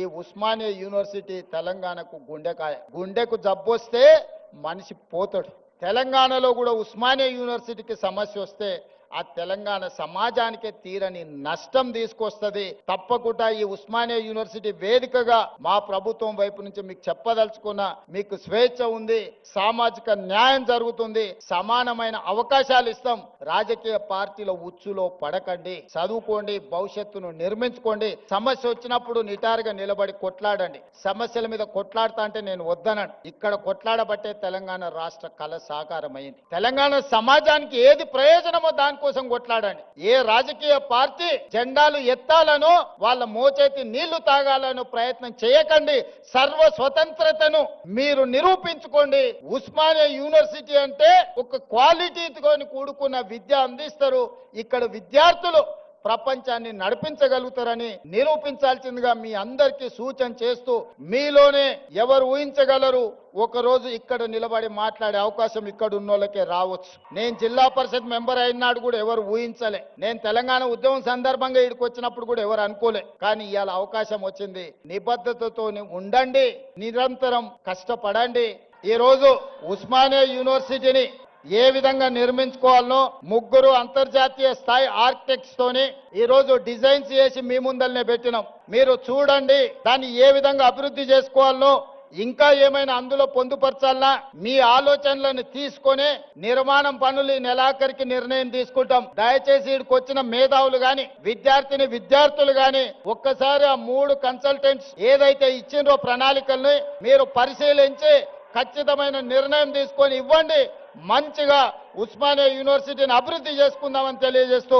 ఈ ఉస్మానియా యూనివర్సిటీ తెలంగాణకు గుండెకాయ. గుండెకు జబ్బొస్తే మనిషి పోతాడు. తెలంగాణలో కూడా ఉస్మానియా యూనివర్సిటీకి సమస్య వస్తే ఆ తెలంగాణ సమాజానికే తీరని నష్టం తీసుకొస్తుంది. తప్పకుండా ఈ ఉస్మానియా యూనివర్సిటీ వేదికగా మా ప్రభుత్వం వైపు నుంచి మీకు చెప్పదలుచుకున్న మీకు స్వేచ్ఛ ఉంది సామాజిక న్యాయం జరుగుతుంది సమానమైన అవకాశాలు ఇస్తాం. రాజకీయ పార్టీల ఉచ్చులో పడకండి చదువుకోండి భవిష్యత్తును నిర్మించుకోండి సమస్య వచ్చినప్పుడు నిటారుగా నిలబడి కొట్లాడండి. సమస్యల మీద కొట్లాడతా అంటే నేను వద్దనను. ఇక్కడ కొట్లాడబట్టే తెలంగాణ రాష్ట్ర కళ సాకారమైంది. తెలంగాణ సమాజానికి ఏది ప్రయోజనమో కోసం కొట్లాడండి ఏ రాజకీయ పార్టీ జెండాలు ఎత్తాలనో వాళ్ళ మోచేతి నీళ్ళు తాగాలనో ప్రయత్నం చేయకండి. సర్వ స్వతంత్రతను మీరు నిరూపించుకోండి. ఉస్మానియా యూనివర్సిటీ అంటే ఒక క్వాలిటీతో కూడుకున్న విద్య అందిస్తారు. ఇక్కడ విద్యార్థులు ప్రపంచాన్ని నడిపించగలుగుతారని నిరూపించాల్సిందిగా మీ అందరికీ సూచన చేస్తూ మీలోనే ఎవరు ఊహించగలరు ఒకరోజు ఇక్కడ నిలబడి మాట్లాడే అవకాశం ఇక్కడ ఉన్న రావచ్చు. నేను జిల్లా పరిషత్ మెంబర్ అయినాడు కూడా ఎవరు ఊహించలే. నేను తెలంగాణ ఉద్యమం సందర్భంగా ఇక్కడికి వచ్చినప్పుడు కూడా ఎవరు అనుకోలే. కానీ ఇవాళ అవకాశం వచ్చింది. నిబద్ధతతో ఉండండి నిరంతరం కష్టపడండి. ఈ రోజు ఉస్మానియా యూనివర్సిటీని ఏ విధంగా నిర్మించుకోవాలనో ముగ్గురు అంతర్జాతీయ స్థాయి ఆర్కిటెక్ట్స్ తోని ఈ రోజు డిజైన్స్ చేసి మీ ముందల్నే పెట్టినాం. మీరు చూడండి దాన్ని ఏ విధంగా అభివృద్ధి చేసుకోవాలనో ఇంకా ఏమైనా అందులో పొందుపరచాలన్నా మీ ఆలోచనలను తీసుకొని నిర్మాణం పనులు ఈ నెలాఖరికి నిర్ణయం తీసుకుంటాం. దయచేసి ఇక్కడికి వచ్చిన మేధావులు గాని విద్యార్థిని విద్యార్థులు గాని ఒక్కసారి ఆ మూడు కన్సల్టెంట్స్ ఏదైతే ఇచ్చిండ్రో ప్రణాళికల్ని మీరు పరిశీలించి ఖచ్చితమైన నిర్ణయం తీసుకొని ఇవ్వండి. మంచిగా ఉస్మానియా యూనివర్సిటీని అభివృద్ధి చేసుకుందామని తెలియజేస్తూ